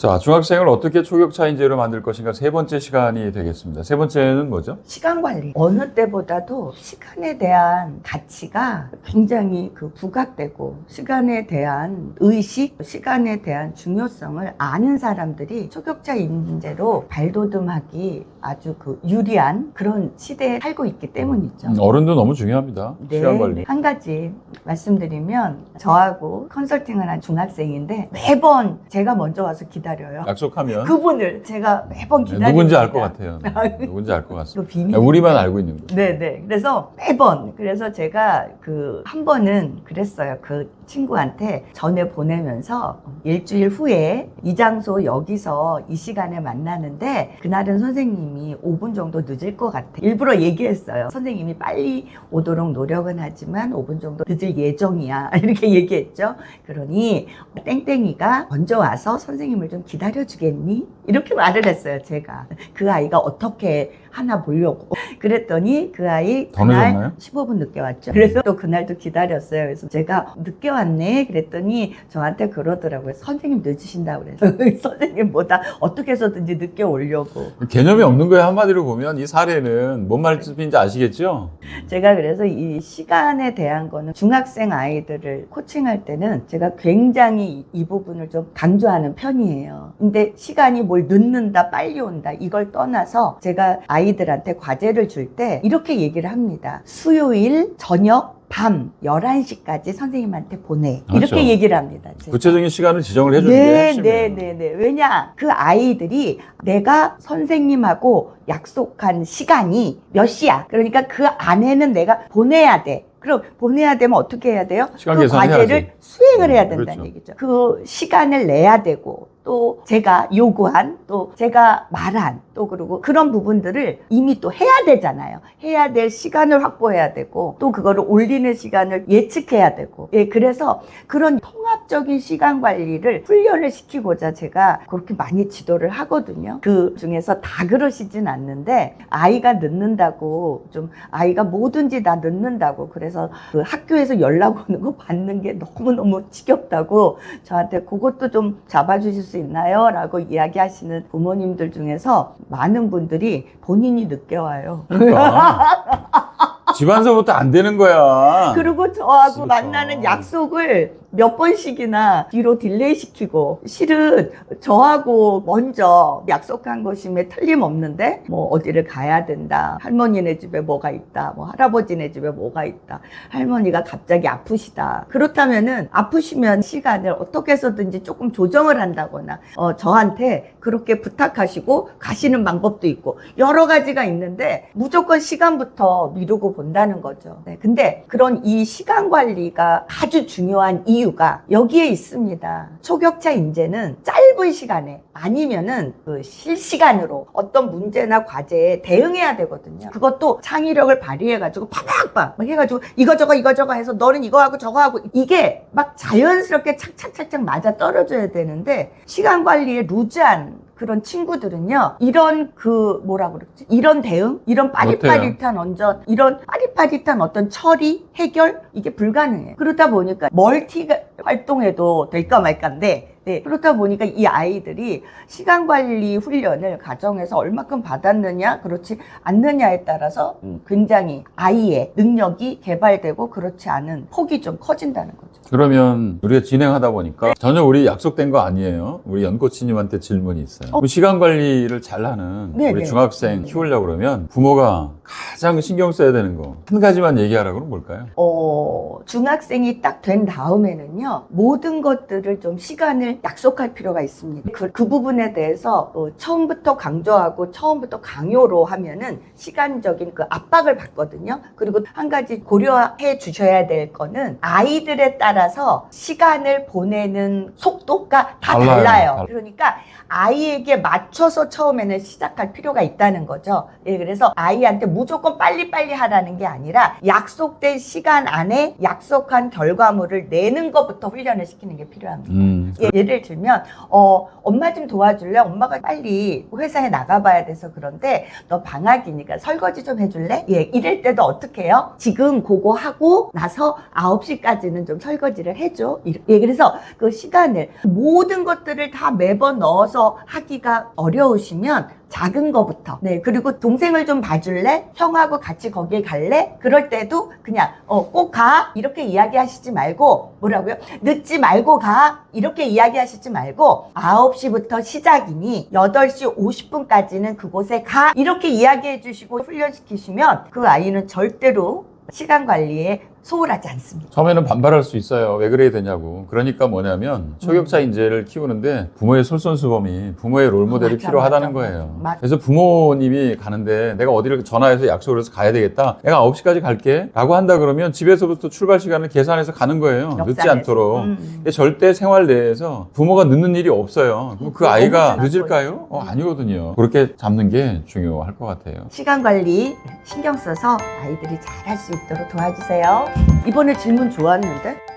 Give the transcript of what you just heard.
자, 중학생을 어떻게 초격차 인재로 만들 것인가 세 번째 시간이 되겠습니다. 세 번째는 뭐죠? 시간 관리. 어느 때보다도 시간에 대한 가치가 굉장히 그 부각되고 시간에 대한 의식, 시간에 대한 중요성을 아는 사람들이 초격차 인재로 발돋움하기 아주 그 유리한 그런 시대에 살고 있기 때문이죠. 음, 어른도 너무 중요합니다. 시간 관리. 한 가지 말씀드리면 저하고 컨설팅을 한 중학생인데 매번 제가 먼저 와서 기다 려요. 약속하면 그분을 제가 매번 네, 기다리고 누군지 알 것 같아요. 누군지 알 것 같습니다. 비밀. 우리만 알고 있는 거예요. 네네. 그래서 매번 그래서 제가 그 한 번은 그랬어요. 그 친구한테 전에 보내면서 일주일 후에 이 장소 여기서 이 시간에 만나는데 그날은 선생님이 5분 정도 늦을 것 같아. 일부러 얘기했어요. 선생님이 빨리 오도록 노력은 하지만 5분 정도 늦을 예정이야. 이렇게 얘기했죠. 그러니 땡땡이가 먼저 와서 선생님을 좀 기다려 주겠니? 이렇게 말을 했어요. 제가 그 아이가 어떻게 하나 보려고 그랬더니 그 아이 더 그날 늦었나요? 15분 늦게 왔죠. 그래서 또 그날도 기다렸어요. 그래서 제가 늦게 왔네 그랬더니 저한테 그러더라고요. 선생님 늦으신다고 그래서 선생님보다 어떻게 해서든지 늦게 오려고 개념이 없는 거예요. 한마디로 보면 이 사례는 뭔 말씀인지 아시겠죠? 제가 그래서 이 시간에 대한 거는 중학생 아이들을 코칭할 때는 제가 굉장히 이 부분을 좀 강조하는 편이에요. 근데 시간이 뭘 늦는다, 빨리 온다, 이걸 떠나서 제가 아이 들한테 과제를 줄 때 이렇게 얘기를 합니다. 수요일 저녁 밤 11시까지 선생님한테 보내. 그렇죠. 이렇게 얘기를 합니다. 제가. 구체적인 시간을 지정을 해주는 게 네, 핵심이에요. 네, 네, 네. 왜냐? 그 아이들이 내가 선생님하고 약속한 시간이 몇 시야? 그러니까 그 안에는 내가 보내야 돼. 그럼 보내야 되면 어떻게 해야 돼요? 시간 그. 과제를 수행을 해야 된다는 그렇죠. 얘기죠. 그 시간을 내야 되고 또 제가 요구한 또 제가 말한 또 그리고 그런 부분들을 이미 또 해야 되잖아요. 해야 될 시간을 확보해야 되고 또 그거를 올리는 시간을 예측해야 되고 예 그래서 그런 통합적인 시간 관리를 훈련을 시키고자 제가 그렇게 많이 지도를 하거든요. 그 중에서 다 그러시진 않는데 아이가 늦는다고 좀 아이가 뭐든지 다 늦는다고 그래서 그 학교에서 연락 오는 거 받는 게 너무너무 지겹다고 저한테 그것도 좀 잡아주실 수 있나요? 라고 이야기하시는 부모님들 중에서 많은 분들이 본인이 늦게 와요. 그러니까 집안서부터 안 되는 거야. 그리고 저하고 진짜. 만나는 약속을 몇 번씩이나 뒤로 딜레이 시키고 실은 저하고 먼저 약속한 것임에 틀림없는데 뭐 어디를 가야 된다. 할머니네 집에 뭐가 있다. 뭐 할아버지네 집에 뭐가 있다. 할머니가 갑자기 아프시다. 그렇다면은 아프시면 시간을 어떻게 해서든지 조금 조정을 한다거나 어 저한테 그렇게 부탁하시고 가시는 방법도 있고 여러 가지가 있는데 무조건 시간부터 미루고 본다는 거죠. 네, 근데 그런 이 시간 관리가 아주 중요한 이 유가 여기에 있습니다. 초격차 인재는 짧은 시간에 아니면은 그 실시간으로 어떤 문제나 과제에 대응해야 되거든요. 그것도 창의력을 발휘해가지고 파박박 막 해가지고 이거저거 이거저거 해서 너는 이거 하고 저거 하고 이게 막 자연스럽게 착착착착 맞아 떨어져야 되는데 시간 관리에 루즈한 그런 친구들은요 이런 그 뭐라 그러지? 이런 대응? 이런 빠릿빠릿한 언전? 이런 빠릿빠릿한 어떤 처리 해결? 이게 불가능해요. 그러다 보니까 멀티 활동해도 될까 말까인데 네, 그렇다 보니까 이 아이들이 시간 관리 훈련을 가정에서 얼마큼 받았느냐 그렇지 않느냐에 따라서 음, 굉장히 아이의 능력이 개발되고 그렇지 않은 폭이 좀 커진다는 거죠. 그러면 우리가 진행하다 보니까 전혀 우리 약속된 거 아니에요. 우리 연코치님한테 질문이 있어요. 그럼 시간 관리를 잘하는 네, 우리 네. 중학생 키우려고 그러면 부모가 가장 신경 써야 되는 거 한 가지만 얘기하라 그러면 뭘까요? 어, 중학생이 딱 된 다음에는요, 모든 것들을 좀 시간을 약속할 필요가 있습니다. 그, 그 부분에 대해서 어, 처음부터 강조하고 처음부터 강요로 하면은 시간적인 그 압박을 받거든요. 그리고 한 가지 고려해 주셔야 될 거는 아이들에 따라서 시간을 보내는 속도가 다 달라요. 달라요. 달- 그러니까 아이에게 맞춰서 처음에는 시작할 필요가 있다는 거죠. 예, 그래서 아이한테 무조건 빨리빨리 하라는 게 아니라 약속된 시간 안에 약속한 결과물을 내는 것부터 훈련을 시키는 게 필요합니다. 음, 예, 예를 들면 어 엄마 좀 도와줄래? 엄마가 빨리 회사에 나가봐야 돼서 그런데 너 방학이니까 설거지 좀 해줄래? 예, 이럴 때도 어떻게 해요? 지금 그거 하고 나서 9시까지는 좀 설거지를 해줘. 예, 그래서 그 시간을 모든 것들을 다 매번 넣어서 하기가 어려우시면 작은 거부터. 네. 그리고 동생을 좀 봐줄래? 형하고 같이 거길 갈래? 그럴 때도 그냥, 어, 꼭 가? 이렇게 이야기하시지 말고, 뭐라고요? 늦지 말고 가? 이렇게 이야기하시지 말고, 9시부터 시작이니 8시 50분까지는 그곳에 가? 이렇게 이야기해 주시고 훈련시키시면 그 아이는 절대로 시간 관리에 소홀하지 않습니다. 처음에는 반발할 수 있어요. 왜 그래야 되냐고. 그러니까 뭐냐면 초격자 음. 인재를 키우는데 부모의 솔선수범이 부모의 롤모델이 맞아, 필요하다는 맞아. 거예요. 맞아. 그래서 부모님이 가는데 내가 어디를 전화해서 약속을 해서 가야 되겠다. 내가 9시까지 갈게. 라고 한다 그러면 집에서부터 출발 시간을 계산해서 가는 거예요. 늦지 역산해서. 않도록. 음. 이게 절대 생활 내에서 부모가 늦는 일이 없어요. 그럼 그 아이가 늦을까요? 어, 아니거든요. 그렇게 잡는 게 중요할 것 같아요. 시간 관리 신경 써서 아이들이 잘할 수 있도록 도와주세요. 이번에 질문 좋았는데?